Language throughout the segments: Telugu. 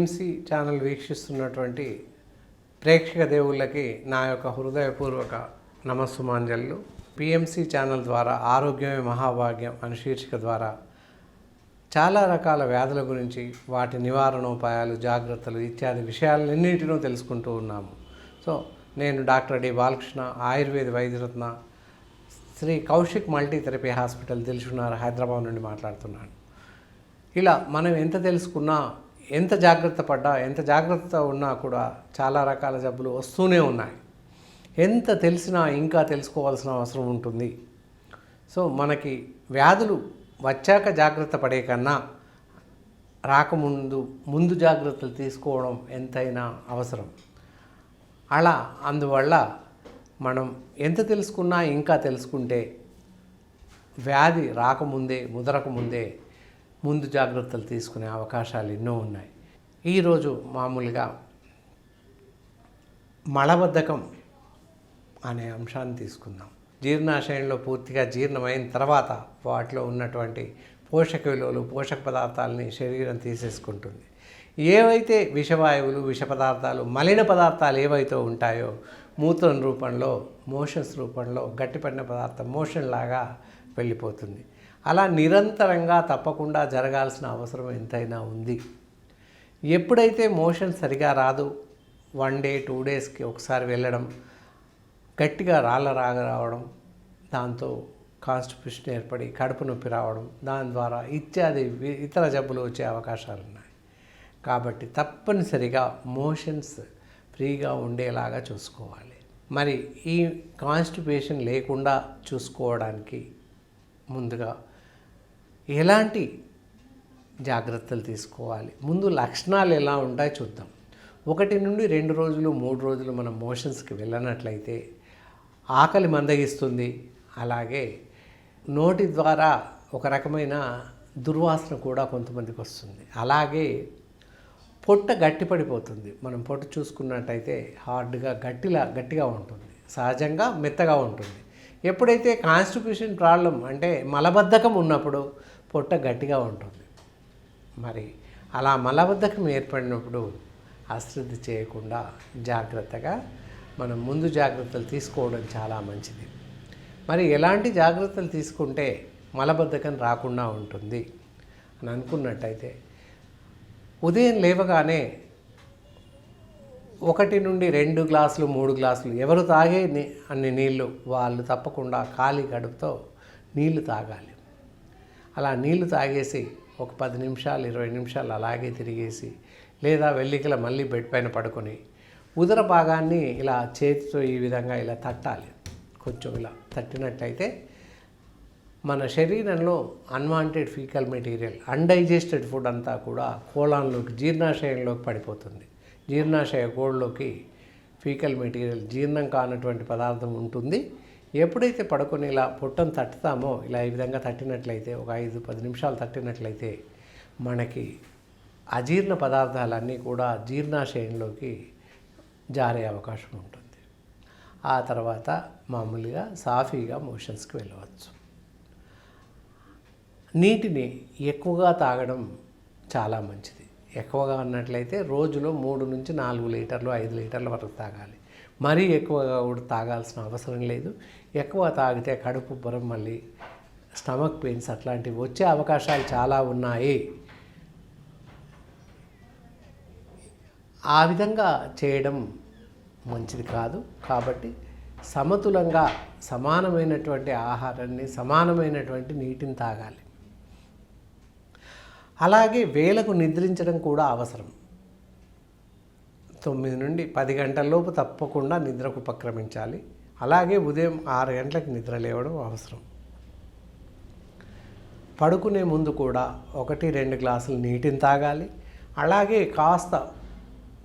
పిఎంసి ఛానల్ వీక్షిస్తున్నటువంటి ప్రేక్షక దేవుళ్ళకి నా యొక్క హృదయపూర్వక నమస్సుమాంజలు. పిఎంసి ఛానల్ ద్వారా ఆరోగ్యమే మహాభాగ్యం అనే శీర్షిక ద్వారా చాలా రకాల వ్యాధుల గురించి వాటి నివారణోపాయాలు జాగ్రత్తలు ఇత్యాది విషయాలన్నింటినో తెలుసుకుంటూ ఉన్నాము. సో నేను doctor D. Balakrishna Ayurveda Vaidyaratna Shri Kaushik multi therapy hospital తెలుసుకున్నారు హైదరాబాద్ నుండి మాట్లాడుతున్నాను. ఇలా మనం ఎంత తెలుసుకున్నా ఎంత జాగ్రత్త పడ్డా ఎంత జాగ్రత్త ఉన్నా కూడా చాలా రకాల జబ్బులు వస్తూనే ఉన్నాయి. ఎంత తెలిసినా ఇంకా తెలుసుకోవాల్సిన అవసరం ఉంటుంది. సో మనకి వ్యాధులు వచ్చాక జాగ్రత్త పడే కన్నా రాకముందు ముందు జాగ్రత్తలు తీసుకోవడం ఎంతైనా అవసరం. అలా అందువల్ల మనం ఎంత తెలుసుకున్నా ఇంకా తెలుసుకుంటే వ్యాధి రాకముందే ముదరకముందే ముందు జాగ్రత్తలు తీసుకునే అవకాశాలు ఎన్నో ఉన్నాయి. ఈరోజు మామూలుగా మలబద్ధకం అనే అంశాన్ని తీసుకుందాం. జీర్ణాశయంలో పూర్తిగా జీర్ణమైన తర్వాత వాటిలో ఉన్నటువంటి పోషక విలువలు పోషక పదార్థాలని శరీరం తీసేసుకుంటుంది. ఏవైతే విషవాయువులు విష పదార్థాలు మలిన పదార్థాలు ఏవైతే ఉంటాయో మూత్రం రూపంలో మోషన్స్ రూపంలో గట్టిపడిన పదార్థం మోషన్ లాగా వెళ్ళిపోతుంది. అలా నిరంతరంగా తప్పకుండా జరగాల్సిన అవసరం ఎంతైనా ఉంది. ఎప్పుడైతే మోషన్ సరిగా రాదు వన్ డే టూ డేస్కి ఒకసారి వెళ్ళడం గట్టిగా రాళ్ళ రాగ రావడం దాంతో కాన్స్టిపేషన్ ఏర్పడి కడుపు నొప్పి రావడం దాని ద్వారా ఇత్యాది ఇతర జబ్బులు వచ్చే అవకాశాలు ఉన్నాయి. కాబట్టి తప్పనిసరిగా మోషన్స్ ఫ్రీగా ఉండేలాగా చూసుకోవాలి. మరి ఈ కాన్స్టిపేషన్ లేకుండా చూసుకోవడానికి ముందుగా ఎలాంటి జాగ్రత్తలు తీసుకోవాలి? ముందు లక్షణాలు ఎలా ఉంటాయో చూద్దాం. ఒకటి నుండి రెండు రోజులు మూడు రోజులు మనం మోషన్స్కి వెళ్ళనట్లయితే ఆకలి మందగిస్తుంది. అలాగే నోటి ద్వారా ఒక రకమైన దుర్వాసన కూడా కొంతమందికి వస్తుంది. అలాగే పొట్ట గట్టిపడిపోతుంది మనం పొట్ట చూసుకున్నట్టయితే హార్డ్గా గట్టిలా గట్టిగా ఉంటుంది. సహజంగా మెత్తగా ఉంటుంది. ఎప్పుడైతే కాన్స్టిట్యూషన్ ప్రాబ్లం అంటే మలబద్ధకం ఉన్నప్పుడు పొట్ట గట్టిగా ఉంటుంది. మరి అలా మలబద్ధకం ఏర్పడినప్పుడు అశ్రద్ధ చేయకుండా జాగ్రత్తగా మనం ముందు జాగ్రత్తలు తీసుకోవడం చాలా మంచిది. మరి ఎలాంటి జాగ్రత్తలు తీసుకుంటే మలబద్ధకం రాకుండా ఉంటుంది? అని అనుకున్నట్టయితే ఉదయం లేవగానే ఒకటి నుండి రెండు గ్లాసులు మూడు గ్లాసులు ఎవరు తాగే అన్ని నీళ్ళు వాళ్ళు తప్పకుండా ఖాళీ గడుపుతో నీళ్ళు తాగాలి. అలా నీళ్ళు తాగేసి ఒక పది నిమిషాలు ఇరవై నిమిషాలు అలాగే తిరిగేసి లేదా వెల్లికల మళ్ళీ బెడ్ పైన పడుకొని ఉదర భాగాన్ని ఇలా చేతితో ఈ విధంగా ఇలా తట్టాలి. కొంచెం ఇలా తట్టినట్టయితే మన శరీరంలో unwanted faecal material undigested food అంతా కూడా కోలాన్లోకి జీర్ణాశయంలోకి పడిపోతుంది. జీర్ణాశయ గోడలోకి ఫీకల్ మెటీరియల్ జీర్ణం కానటువంటి పదార్థం ఉంటుంది. ఎప్పుడైతే పడుకొని ఇలా పొట్టను తట్టుతామో ఇలా ఈ విధంగా తట్టినట్లయితే ఒక ఐదు పది నిమిషాలు తట్టినట్లయితే మనకి అజీర్ణ పదార్థాలన్నీ కూడా జీర్ణాశయంలోకి జారే అవకాశం ఉంటుంది. ఆ తర్వాత మామూలుగా సాఫీగా మోషన్స్కి వెళ్ళవచ్చు. నీటిని ఎక్కువగా తాగడం చాలా మంచిది. ఎక్కువగా అన్నట్లయితే రోజులో మూడు నుంచి నాలుగు లీటర్లు ఐదు లీటర్ల వరకు తాగాలి. మరీ ఎక్కువగా కూడా తాగాల్సిన అవసరం లేదు. ఎక్కువ తాగితే కడుపు బురం మళ్ళీ స్టమక్ పెయిన్స్ అట్లాంటివి వచ్చే అవకాశాలు చాలా ఉన్నాయి. ఆ విధంగా చేయడం మంచిది కాదు. కాబట్టి సమతులంగా సమానమైనటువంటి ఆహారాన్ని సమానమైనటువంటి నీటిని తాగాలి. అలాగే వేలకు నిద్రించడం కూడా అవసరం. తొమ్మిది నుండి పది గంటలలోపు తప్పకుండా నిద్రకు ఉపక్రమించాలి. అలాగే ఉదయం ఆరు గంటలకు నిద్ర లేవడం అవసరం. పడుకునే ముందు కూడా ఒకటి రెండు గ్లాసులు నీటిని తాగాలి. అలాగే కాస్త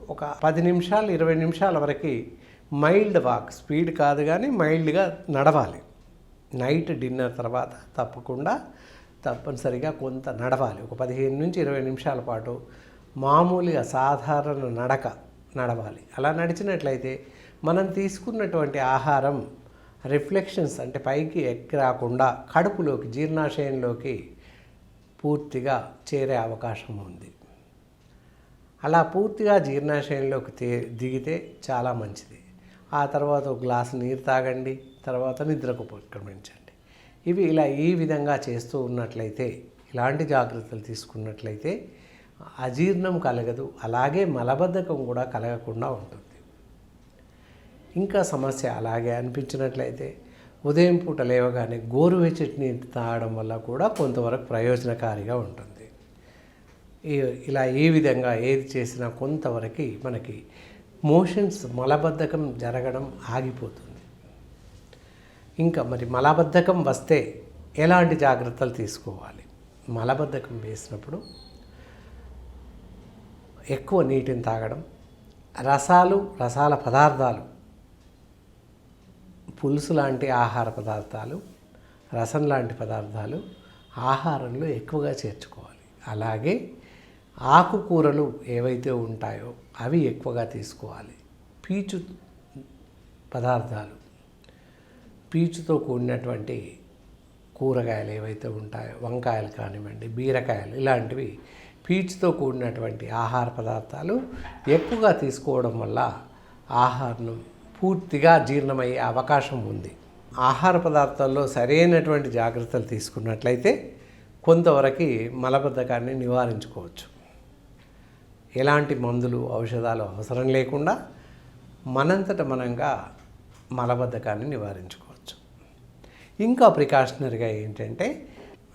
ఒక పది నిమిషాలు ఇరవై నిమిషాల వరకు మైల్డ్ వాక్ స్పీడ్ కాదు కానీ మైల్డ్గా నడవాలి. నైట్ డిన్నర్ తర్వాత తప్పకుండా తప్పనిసరిగా కొంత నడవాలి. ఒక పదిహేను నుంచి ఇరవై నిమిషాల పాటు మామూలుగా సాధారణ నడక నడవాలి. అలా నడిచినట్లయితే మనం తీసుకున్నటువంటి ఆహారం రిఫ్లెక్షన్స్ అంటే పైకి ఎక్కి రాకుండా కడుపులోకి జీర్ణాశయంలోకి పూర్తిగా చేరే అవకాశం ఉంది. అలా పూర్తిగా జీర్ణాశయంలోకి తే దిగితే చాలా మంచిది. ఆ తర్వాత ఒక గ్లాసు నీరు తాగండి తర్వాత నిద్రకు ఉపక్రమించండి ఇవి ఇలా ఈ విధంగా చేస్తూ ఉన్నట్లయితే ఇలాంటి జాగ్రత్తలు తీసుకున్నట్లయితే అజీర్ణం కలగదు. అలాగే మలబద్ధకం కూడా కలగకుండా ఉంటుంది. ఇంకా సమస్య అలాగే అనిపించినట్లయితే ఉదయం పూట లేవగానే గోరువెచ్చటిని తాగడం వల్ల కూడా కొంతవరకు ప్రయోజనకారిగా ఉంటుంది. ఇలా ఏ విధంగా ఏది చేసినా కొంతవరకు మనకి మోషన్స్ మలబద్ధకం జరగడం ఆగిపోతుంది. ఇంకా మరి మలబద్ధకం వస్తే ఎలాంటి జాగ్రత్తలు తీసుకోవాలి? మలబద్ధకం వేసినప్పుడు ఎక్కువ నీటిని తాగడం రసాలు రసాల పదార్థాలు పులుసు లాంటి ఆహార పదార్థాలు రసం లాంటి పదార్థాలు ఆహారంలో ఎక్కువగా చేర్చుకోవాలి. అలాగే ఆకుకూరలు ఏవైతే ఉంటాయో అవి ఎక్కువగా తీసుకోవాలి. పీచు పదార్థాలు పీచుతో కూడినటువంటి కూరగాయలు ఏవైతే ఉంటాయో వంకాయలు కానివ్వండి బీరకాయలు ఇలాంటివి పీచుతో కూడినటువంటి ఆహార పదార్థాలు ఎక్కువగా తీసుకోవడం వల్ల ఆహారం పూర్తిగా జీర్ణమయ్యే అవకాశం ఉంది. ఆహార పదార్థాల్లో సరైనటువంటి జాగ్రత్తలు తీసుకున్నట్లయితే కొంతవరకు మలబద్ధకాన్ని నివారించుకోవచ్చు. ఎలాంటి మందులు ఔషధాలు అవసరం లేకుండా మనంతట మనంగా మలబద్ధకాన్ని నివారించుకోవచ్చు. ఇంకా ప్రికాషనరీగా ఏంటంటే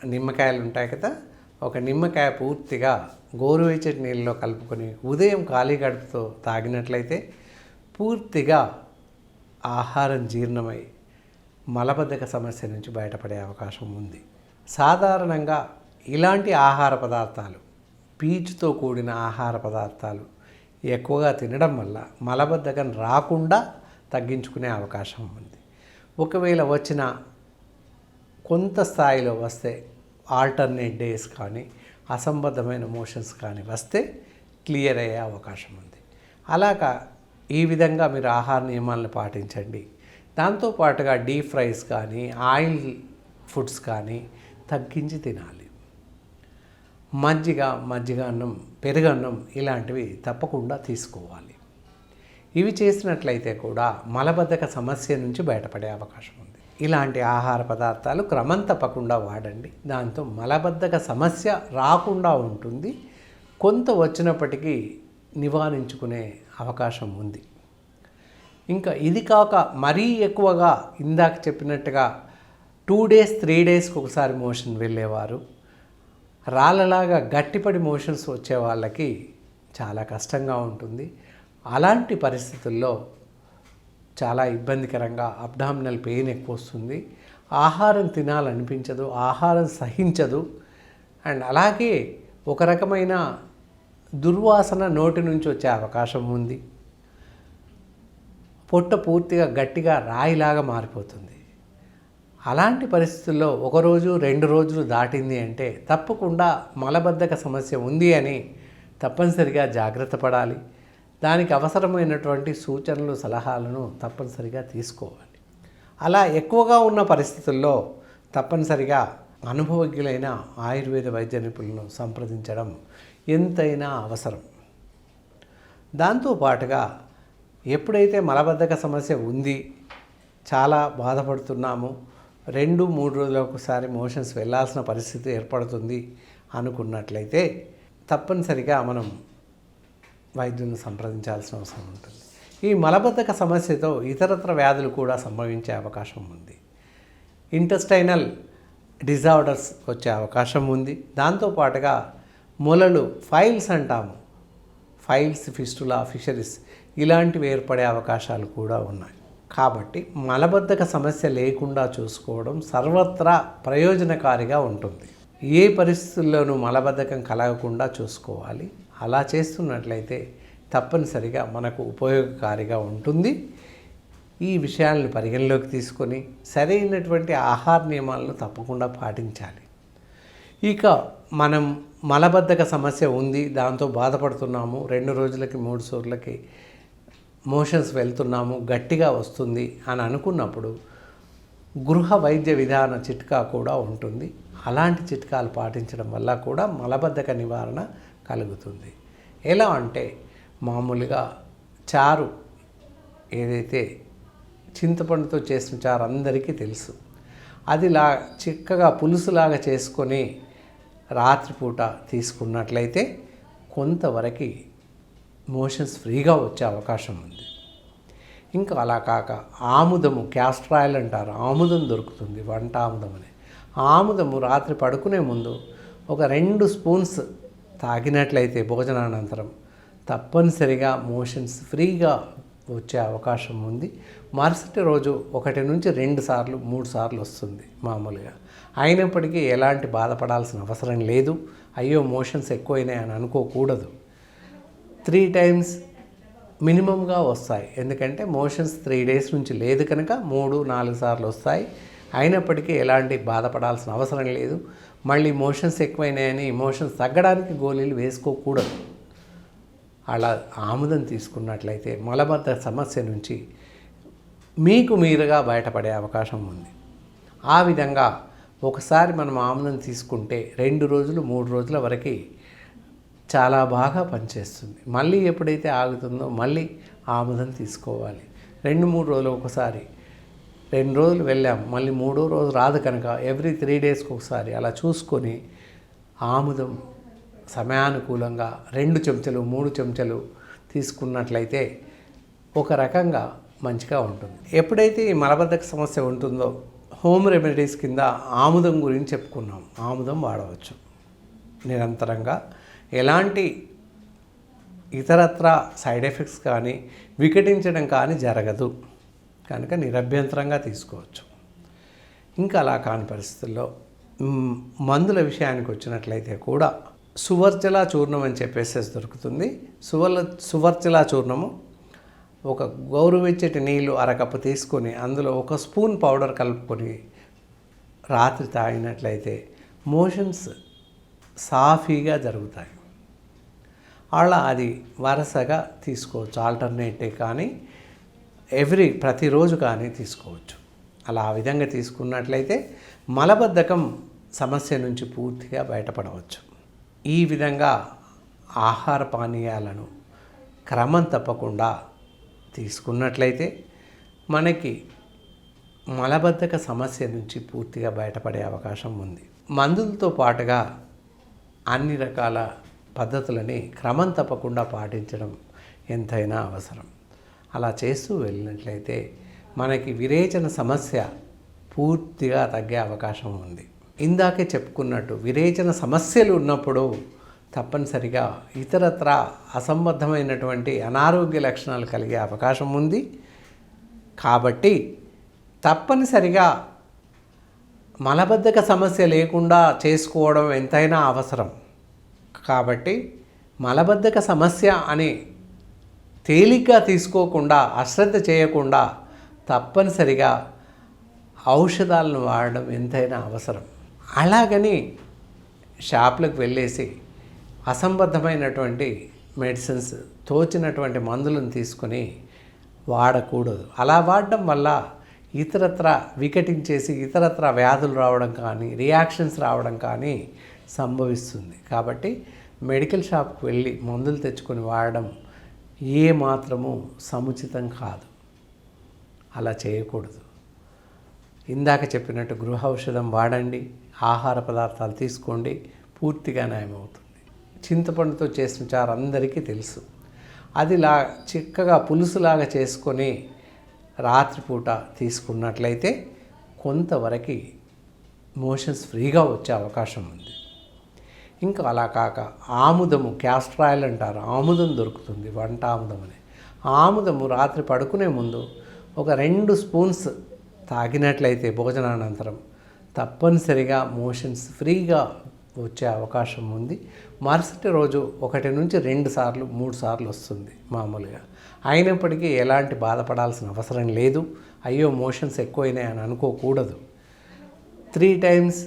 నిమ్మకాయలు ఉంటాయి కదా ఒక నిమ్మకాయ పూర్తిగా గోరువెచ్చటి నీళ్ళలో కలుపుకొని ఉదయం ఖాళీ గడుపుతో తాగినట్లయితే పూర్తిగా ఆహారం జీర్ణమై మలబద్ధక సమస్య నుంచి బయటపడే అవకాశం ఉంది. సాధారణంగా ఇలాంటి ఆహార పదార్థాలు పీచుతో కూడిన ఆహార పదార్థాలు ఎక్కువగా తినడం వల్ల మలబద్ధకం రాకుండా తగ్గించుకునే అవకాశం ఉంది. ఒకవేళ వచ్చిన కొంత స్థాయిలో వస్తే ఆల్టర్నేట్ డేస్ కానీ అసంబద్ధమైన మోషన్స్ కానీ వస్తే క్లియర్ అయ్యే అవకాశం ఉంది. అలాగా ఈ విధంగా మీరు ఆహార నియమాలను పాటించండి. దాంతోపాటుగా డీప్ ఫ్రైస్ కానీ ఆయిల్ ఫుడ్స్ కానీ తగ్గించి తినాలి. మజ్జిగ మజ్జిగ అన్నం పెరుగన్నం ఇలాంటివి తప్పకుండా తీసుకోవాలి. ఇవి చేసినట్లయితే కూడా మలబద్ధక సమస్య నుంచి బయటపడే అవకాశం ఉంది. ఇలాంటి ఆహార పదార్థాలు క్రమం తప్పకుండా వాడండి. దాంతో మలబద్ధక సమస్య రాకుండా ఉంటుంది. కొంత వచ్చినప్పటికీ నివారించుకునే అవకాశం ఉంది. ఇంకా ఇది కాక మరీ ఎక్కువగా ఇందాక చెప్పినట్టుగా టూ డేస్ త్రీ డేస్కి ఒకసారి మోషన్ వెళ్ళేవారు. రాళ్ళలాగా గట్టిపడి మోషన్స్ వచ్చే వాళ్ళకి చాలా కష్టంగా ఉంటుంది. అలాంటి పరిస్థితుల్లో చాలా ఇబ్బందికరంగా అబ్డామినల్ పెయిన్ ఎక్కువ వస్తుంది ఆహారం తినాలనిపించదు ఆహారం సహించదు. అండ్ అలాగే ఒక రకమైన దుర్వాసన నోటి నుంచి వచ్చే అవకాశం ఉంది. పొట్ట పూర్తిగా గట్టిగా రాయిలాగా మారిపోతుంది. అలాంటి పరిస్థితుల్లో ఒకరోజు రెండు రోజులు దాటింది అంటే తప్పకుండా మలబద్ధక సమస్య ఉంది అని తప్పనిసరిగా జాగ్రత్త పడాలి. దానికి అవసరమైనటువంటి సూచనలు సలహాలను తప్పనిసరిగా తీసుకోవాలి. అలా ఎక్కువగా ఉన్న పరిస్థితుల్లో తప్పనిసరిగా అనుభవజ్ఞులైన ఆయుర్వేద వైద్య నిపుణులను సంప్రదించడం ఎంతైనా అవసరం. దాంతో పాటుగా ఎప్పుడైతే మలబద్ధక సమస్య ఉంది చాలా బాధపడుతున్నాము రెండు మూడు రోజులకు ఒకసారి మోషన్స్ వెళ్ళాల్సిన పరిస్థితి ఏర్పడుతుంది అనుకున్నట్లయితే తప్పనిసరిగా మనం వైద్యులను సంప్రదించాల్సిన అవసరం ఉంటుంది. ఈ మలబద్ధక సమస్యతో ఇతరత్ర వ్యాధులు కూడా సంభవించే అవకాశం ఉంది. ఇంటెస్టైనల్ డిజార్డర్స్ వచ్చే అవకాశం ఉంది. దాంతోపాటుగా మొలలు ఫైల్స్ అంటాము. ఫైల్స్ ఫిస్టులా ఫిషరీస్ ఇలాంటివి ఏర్పడే అవకాశాలు కూడా ఉన్నాయి. కాబట్టి మలబద్ధక సమస్య లేకుండా చూసుకోవడం సర్వత్రా ప్రయోజనకారిగా ఉంటుంది. ఏ పరిస్థితుల్లోనూ మలబద్ధకం కలగకుండా చూసుకోవాలి. అలా చేస్తున్నట్లయితే తప్పనిసరిగా మనకు ఉపయోగకారిగా ఉంటుంది. ఈ విషయాలను పరిగణలోకి తీసుకొని సరైనటువంటి ఆహార నియమాలను తప్పకుండా పాటించాలి. ఇక మనం మలబద్ధక సమస్య ఉంది దాంతో బాధపడుతున్నాము రెండు రోజులకి మూడు సోర్లకి మోషన్స్ వెళ్తున్నాము గట్టిగా వస్తుంది అని అనుకున్నప్పుడు గృహ వైద్య విధాన చిట్కా కూడా ఉంటుంది. అలాంటి చిట్కాలు పాటించడం వల్ల కూడా మలబద్ధక నివారణ కలుగుతుంది. ఎలా అంటే మామూలుగా చారు ఏదైతే చింతపండుతో చేసిన చారు అందరికీ తెలుసు. అది లా చిక్కగా పులుసులాగా చేసుకొని రాత్రిపూట తీసుకున్నట్లయితే కొంతవరకు మోషన్స్ ఫ్రీగా వచ్చే అవకాశం ఉంది. ఇంకా అలా కాక ఆముదము క్యాస్ట్రాయిల్ అంటారు. ఆముదం దొరుకుతుంది వంట ఆముదం అని. ఆముదము రాత్రి పడుకునే ముందు ఒక రెండు స్పూన్స్ తాగినట్లయితే భోజనానంతరం తప్పనిసరిగా మోషన్స్ ఫ్రీగా వచ్చే అవకాశం ఉంది. మరుసటి రోజు ఒకటి నుంచి రెండు సార్లు మూడు సార్లు వస్తుంది మామూలుగా. అయినప్పటికీ ఎలాంటి బాధపడాల్సిన అవసరం లేదు. అయ్యో మోషన్స్ ఎక్కువైనాయి అని అనుకోకూడదు. త్రీ టైమ్స్ మినిమంగా వస్తాయి. ఎందుకంటే మోషన్స్ త్రీ డేస్ నుంచి లేదు కనుక మూడు నాలుగు సార్లు వస్తాయి. అయినప్పటికీ ఎలాంటి బాధపడాల్సిన అవసరం లేదు. మళ్ళీ మోషన్స్ ఎక్కువైనాయని మోషన్స్ తగ్గడానికి గోళీలు వేసుకోకూడదు. అలా ఆముదం తీసుకున్నట్లయితే మలబద్ధ సమస్య నుంచి మీకు మీరుగా బయటపడే అవకాశం ఉంది. ఆ విధంగా ఒకసారి మనం ఆముదం తీసుకుంటే రెండు రోజులు మూడు రోజుల వరకు చాలా బాగా పనిచేస్తుంది. మళ్ళీ ఎప్పుడైతే ఆగుతుందో మళ్ళీ ఆముదం తీసుకోవాలి. రెండు మూడు రోజులు ఒకసారి రెండు రోజులు వెళ్ళాం. మళ్ళీ మూడో రోజు రాదు కనుక ఎవ్రీ త్రీ డేస్కి ఒకసారి అలా చూసుకొని ఆముదం సమయానుకూలంగా రెండు చెంచాలు మూడు చెంచాలు తీసుకున్నట్లయితే ఒక రకంగా మంచిగా ఉంటుంది. ఎప్పుడైతే ఈ మలబద్ధక సమస్య ఉంటుందో హోమ్ రెమెడీస్ కింద ఆముదం గురించి చెప్పుకున్నాం. ఆముదం వాడవచ్చు. నిరంతరంగా ఎలాంటి ఇతరత్ర సైడ్ ఎఫెక్ట్స్ కానీ వికటించడం కానీ జరగదు. కనుక నిరభ్యంతరంగా తీసుకోవచ్చు. ఇంకా అలా కాని పరిస్థితుల్లో మందుల విషయానికి వచ్చినట్లయితే కూడా సువర్జల చూర్ణం అని చెప్పేసి దొరుకుతుంది. సువర్ల సువర్జల చూర్ణము ఒక గౌరవెచ్చటి నీళ్ళు అరకప్పు తీసుకొని అందులో ఒక స్పూన్ పౌడర్ కలుపుకొని రాత్రి తాగినట్లయితే మోషన్స్ సాఫీగా జరుగుతాయి. అలా అది వరుసగా తీసుకోవచ్చు. ఆల్టర్నేటివ్ కానీ ఎవ్రీ ప్రతిరోజు కానీ తీసుకోవచ్చు. అలా ఆ విధంగా తీసుకున్నట్లయితే మలబద్ధకం సమస్య నుంచి పూర్తిగా బయటపడవచ్చు. ఈ విధంగా ఆహార పానీయాలను క్రమం తప్పకుండా తీసుకున్నట్లయితే మనకి మలబద్ధక సమస్య నుంచి పూర్తిగా బయటపడే అవకాశం ఉంది. మందులతో పాటుగా అన్ని రకాల పద్ధతులని క్రమం తప్పకుండా పాటించడం ఎంతైనా అవసరం. అలా చేస్తూ వెళ్ళినట్లయితే మనకి విరేచన సమస్య పూర్తిగా తగ్గే అవకాశం ఉంది. ఇందాకే చెప్పుకున్నట్టు విరేచన సమస్యలు ఉన్నప్పుడు తప్పనిసరిగా ఇతరత్ర అసంబద్ధమైనటువంటి అనారోగ్య లక్షణాలు కలిగే అవకాశం ఉంది. కాబట్టి తప్పనిసరిగా మలబద్ధక సమస్య లేకుండా చేసుకోవడం ఎంతైనా అవసరం. కాబట్టి మలబద్ధక సమస్య అని తేలిగ్గా తీసుకోకుండా అశ్రద్ధ చేయకుండా తప్పనిసరిగా ఔషధాలను వాడడం ఎంతైనా అవసరం. అలాగని షాప్లకు వెళ్ళేసి అసంబద్ధమైనటువంటి మెడిసిన్స్ తోచినటువంటి మందులను తీసుకొని వాడకూడదు. అలా వాడడం వల్ల ఇతరత్ర వికటించేసి ఇతరత్ర వ్యాధులు రావడం కానీ రియాక్షన్స్ రావడం కానీ సంభవిస్తుంది. కాబట్టి మెడికల్ షాప్కి వెళ్ళి మందులు తెచ్చుకొని వాడడం ఏ మాత్రము సముచితం కాదు. అలా చేయకూడదు. ఇందాక చెప్పినట్టు గృహ ఔషధం వాడండి ఆహార పదార్థాలు తీసుకోండి పూర్తిగా నయమవుతుంది చింతపండుతో చేసిన చారు అందరికీ తెలుసు. అది లా చిక్కగా పులుసులాగా చేసుకొని రాత్రిపూట తీసుకున్నట్లయితే కొంతవరకు మోషన్స్ ఫ్రీగా వచ్చే అవకాశం ఉంది. ఇంకా అలా కాక ఆముదము క్యాస్టర్ ఆయిల్ అంటారు. ఆముదం దొరుకుతుంది వంట ఆముదం అని. ఆముదము రాత్రి పడుకునే ముందు ఒక రెండు స్పూన్స్ తాగినట్లయితే భోజనానంతరం తప్పనిసరిగా మోషన్స్ ఫ్రీగా వచ్చే అవకాశం ఉంది. మరుసటి రోజు ఒకటి నుంచి రెండు సార్లు మూడు సార్లు వస్తుంది మామూలుగా. అయినప్పటికీ ఎలాంటి బాధపడాల్సిన అవసరం లేదు. అయ్యో మోషన్స్ ఎక్కువైనాయి అని అనుకోకూడదు. త్రీ టైమ్స్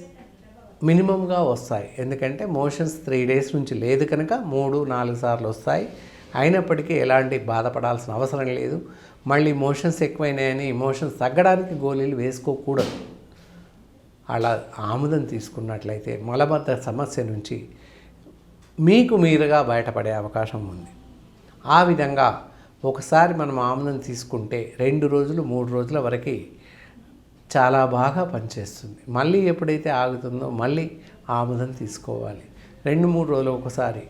మినిమంగా వస్తాయి. ఎందుకంటే మోషన్స్ త్రీ డేస్ నుంచి లేదు కనుక మూడు నాలుగు సార్లు వస్తాయి. అయినప్పటికీ ఎలాంటి బాధపడాల్సిన అవసరం లేదు. మళ్ళీ మోషన్స్ ఎక్కువైనాయని మోషన్స్ తగ్గడానికి గోళీలు వేసుకోకూడదు. అలా ఆముదం తీసుకున్నట్లయితే మలబద్ధ సమస్య నుంచి మీకు మీరుగా బయటపడే అవకాశం ఉంది. ఆ విధంగా ఒకసారి మనం ఆముదం తీసుకుంటే రెండు రోజులు మూడు రోజుల వరకు చాలా బాగా పనిచేస్తుంది. మళ్ళీ ఎప్పుడైతే ఆగుతుందో మళ్ళీ ఆముదం తీసుకోవాలి. రెండు మూడు రోజులు ఒకసారి.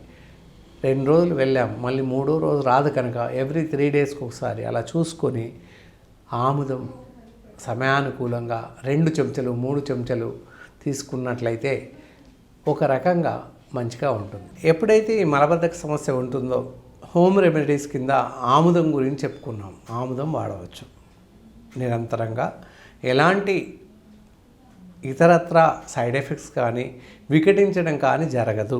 రెండు రోజులు వెళ్ళాం. మళ్ళీ మూడో రోజు రాదు కనుక ఎవ్రీ త్రీ డేస్కి ఒకసారి అలా చూసుకొని ఆముదం సమయానుకూలంగా రెండు చెంచాలు మూడు చెంచాలు తీసుకున్నట్లయితే ఒక రకంగా మంచిగా ఉంటుంది. ఎప్పుడైతే ఈ మలబద్ధక సమస్య ఉంటుందో హోమ్ రెమెడీస్ కింద ఆముదం గురించి చెప్పుకున్నాం. ఆముదం వాడవచ్చు. నిరంతరంగా ఎలాంటి ఇతరత్ర సైడ్ ఎఫెక్ట్స్ కానీ వికటించడం కానీ జరగదు.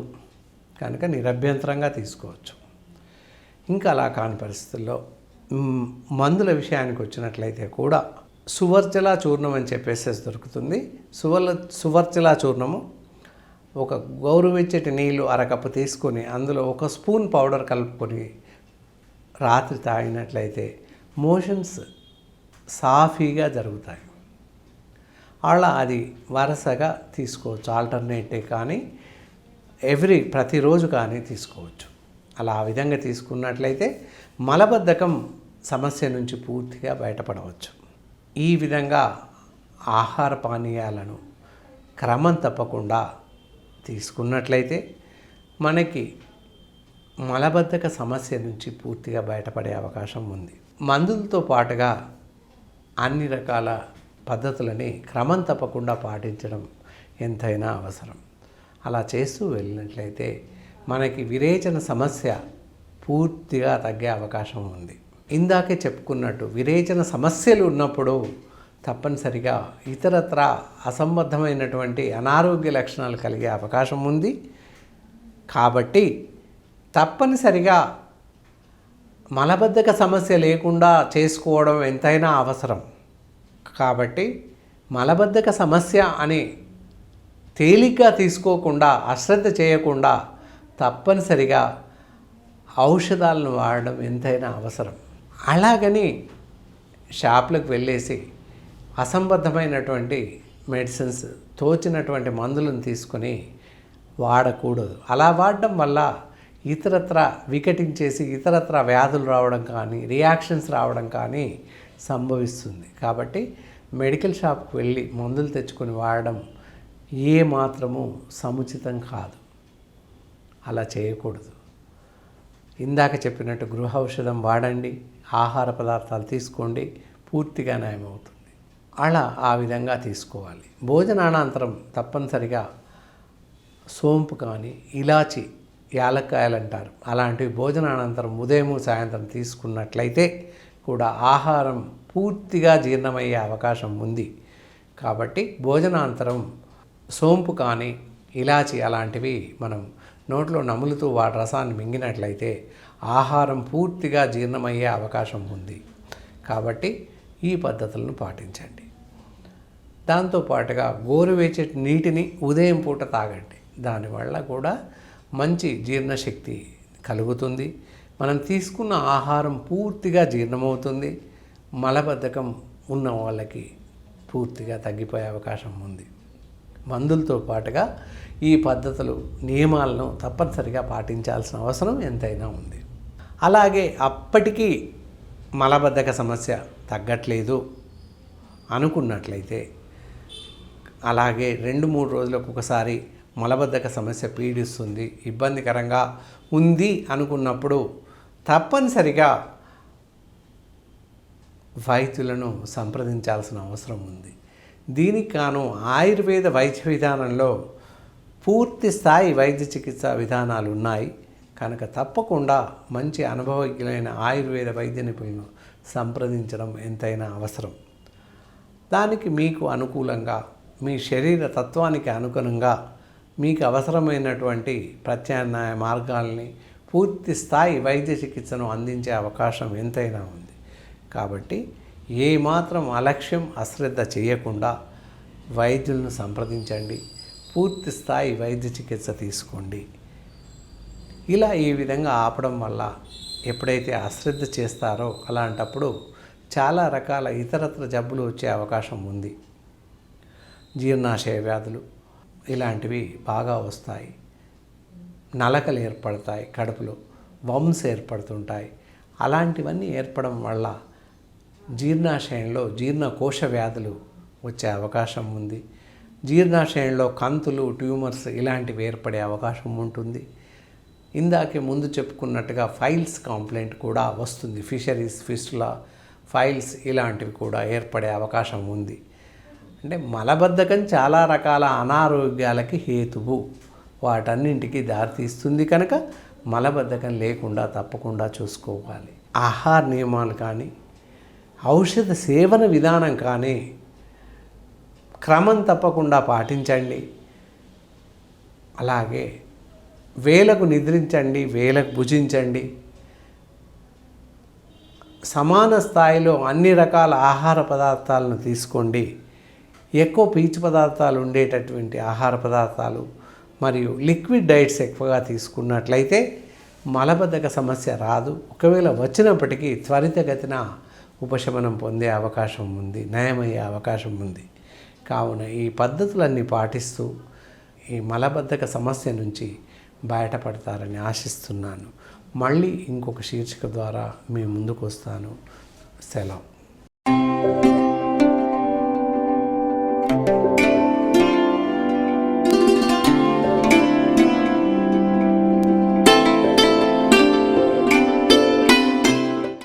కనుక నిరభ్యంతరంగా తీసుకోవచ్చు. ఇంకా అలా కాని పరిస్థితుల్లో మందుల విషయానికి వచ్చినట్లయితే కూడా సువర్జలా చూర్ణం అని చెప్పేసేసి దొరుకుతుంది. సువర్ల సువర్చల చూర్ణము ఒక గౌరవెచ్చటి నీళ్ళు అరకప్పు తీసుకొని అందులో ఒక స్పూన్ పౌడర్ కలుపుకొని రాత్రి తాగినట్లయితే మోషన్స్ సాఫీగా జరుగుతాయి. అలా అది వరుసగా తీసుకోవచ్చు ఆల్టర్నేటే కానీ ఎవ్రీ ప్రతిరోజు కానీ తీసుకోవచ్చు. అలా ఆ విధంగా తీసుకున్నట్లయితే మలబద్ధకం సమస్య నుంచి పూర్తిగా బయటపడవచ్చు. ఈ విధంగా ఆహార పానీయాలను క్రమం తప్పకుండా తీసుకున్నట్లయితే మనకి మలబద్ధక సమస్య నుంచి పూర్తిగా బయటపడే అవకాశం ఉంది. మందులతో పాటుగా అన్ని రకాల పద్ధతులని క్రమం తప్పకుండా పాటించడం ఎంతైనా అవసరం. అలా చేస్తూ వెళ్ళినట్లయితే మనకి విరేచన సమస్య పూర్తిగా తగ్గే అవకాశం ఉంది. ఇందాకే చెప్పుకున్నట్టు విరేచన సమస్యలు ఉన్నప్పుడు తప్పనిసరిగా ఇతరత్ర అసంబద్ధమైనటువంటి అనారోగ్య లక్షణాలు కలిగే అవకాశం ఉంది. కాబట్టి తప్పనిసరిగా మలబద్ధక సమస్య లేకుండా చేసుకోవడం ఎంతైనా అవసరం. కాబట్టి మలబద్ధక సమస్య అని తేలిగ్గా తీసుకోకుండా అశ్రద్ధ చేయకుండా తప్పనిసరిగా ఔషధాలను వాడడం ఎంతైనా అవసరం. అలాగని షాప్లకు వెళ్ళేసి అసంబద్ధమైనటువంటి మెడిసిన్స్ తోచినటువంటి మందులను తీసుకొని వాడకూడదు. అలా వాడడం వల్ల ఇతరత్ర వికటించేసి ఇతరత్ర వ్యాధులు రావడం కానీ రియాక్షన్స్ రావడం కానీ సంభవిస్తుంది. కాబట్టి మెడికల్ షాప్కి వెళ్ళి మందులు తెచ్చుకొని వాడడం ఏ మాత్రము సముచితం కాదు. అలా చేయకూడదు. ఇందాక చెప్పినట్టు గృహ ఔషధం వాడండి ఆహార పదార్థాలు తీసుకోండి పూర్తిగా నయమవుతుంది అలా ఆ విధంగా తీసుకోవాలి. భోజనానంతరం తప్పనిసరిగా సోంపు కానీ ఇలాచి యాలక్కాయలు అంటారు అలాంటివి భోజనానంతరం ఉదయం సాయంత్రం తీసుకున్నట్లయితే కూడా ఆహారం పూర్తిగా జీర్ణమయ్యే అవకాశం ఉంది. కాబట్టి భోజనాంతరం సోంపు కానీ ఇలాచి అలాంటివి మనం నోట్లో నములుతూ వాటి రసాన్ని మింగినట్లయితే ఆహారం పూర్తిగా జీర్ణమయ్యే అవకాశం ఉంది. కాబట్టి ఈ పద్ధతులను పాటించండి. దాంతోపాటుగా గోరువెచ్చటి నీటిని ఉదయం పూట తాగండి. దానివల్ల కూడా మంచి జీర్ణశక్తి కలుగుతుంది. మనం తీసుకున్న ఆహారం పూర్తిగా జీర్ణమవుతుంది. మలబద్ధకం ఉన్న వాళ్ళకి పూర్తిగా తగ్గిపోయే అవకాశం ఉంది. మందులతో పాటుగా ఈ పద్ధతులు నియమాలను తప్పనిసరిగా పాటించాల్సిన అవసరం ఎంతైనా ఉంది. అలాగే అప్పటికీ మలబద్ధక సమస్య తగ్గట్లేదు అనుకున్నట్లయితే అలాగే రెండు మూడు రోజులకు ఒకసారి మలబద్ధక సమస్య పీడిస్తుంది ఇబ్బందికరంగా ఉంది అనుకున్నప్పుడు తప్పనిసరిగా వైద్యులను సంప్రదించాల్సిన అవసరం ఉంది. దీనికి కాను ఆయుర్వేద వైద్య విధానంలో పూర్తి స్థాయి వైద్య చికిత్సా విధానాలు ఉన్నాయి. కనుక తప్పకుండా మంచి అనుభవజ్ఞులైన ఆయుర్వేద వైద్య నిపుణులను సంప్రదించడం ఎంతైనా అవసరం. దానికి మీకు అనుకూలంగా మీ శరీర తత్వానికి అనుగుణంగా మీకు అవసరమైనటువంటి ప్రత్యామ్నాయ మార్గాల్ని పూర్తి స్థాయి వైద్య చికిత్సను అందించే అవకాశం ఎంతైనా ఉంది. కాబట్టి ఏమాత్రం అలక్ష్యం అశ్రద్ధ చేయకుండా వైద్యులను సంప్రదించండి. పూర్తి స్థాయి వైద్య చికిత్స తీసుకోండి. ఇలా ఈ విధంగా ఆపడం వల్ల ఎప్పుడైతే అశ్రద్ధ చేస్తారో అలాంటప్పుడు చాలా రకాల ఇతరత్ర జబ్బులు వచ్చే అవకాశం ఉంది. జీర్ణాశయ వ్యాధులు ఇలాంటివి బాగా వస్తాయి. నలకలు ఏర్పడతాయి కడుపులో వమ్స్ ఏర్పడుతుంటాయి. అలాంటివన్నీ ఏర్పడడం వల్ల జీర్ణాశయంలో జీర్ణకోశ వ్యాధులు వచ్చే అవకాశం ఉంది. జీర్ణాశయంలో కంతులు ట్యూమర్స్ ఇలాంటివి ఏర్పడే అవకాశం ఉంటుంది. ఇందాకే ముందు చెప్పుకున్నట్టుగా ఫైల్స్ కంప్లైంట్ కూడా వస్తుంది. ఫిషరీస్ ఫిస్టులా ఫైల్స్ ఇలాంటివి కూడా ఏర్పడే అవకాశం ఉంది. అంటే మలబద్ధకం చాలా రకాల అనారోగ్యాలకి హేతువు. వాటన్నింటికి దారితీస్తుంది కనుక మలబద్ధకం లేకుండా తప్పకుండా చూసుకోవాలి. ఆహార నియమాలు కానీ ఔషధ సేవన విధానం కానీ క్రమం తప్పకుండా పాటించండి. అలాగే వేలకు నిద్రించండి వేలకు భుజించండి. సమాన స్థాయిలో అన్ని రకాల ఆహార పదార్థాలను తీసుకోండి. ఎక్కువ పీచు పదార్థాలు ఉండేటటువంటి ఆహార పదార్థాలు మరియు లిక్విడ్ డైట్స్ ఎక్కువగా తీసుకున్నట్లయితే మలబద్ధక సమస్య రాదు. ఒకవేళ వచ్చినప్పటికీ త్వరితగతిన ఉపశమనం పొందే అవకాశం ఉంది నయమయ్యే అవకాశం ఉంది. కావున ఈ పద్ధతులన్నీ పాటిస్తూ ఈ మలబద్ధక సమస్య నుంచి బయటపడతారని ఆశిస్తున్నాను. మళ్ళీ ఇంకొక శీర్షిక ద్వారా మీ ముందుకు వస్తాను సెలవు. Thank you.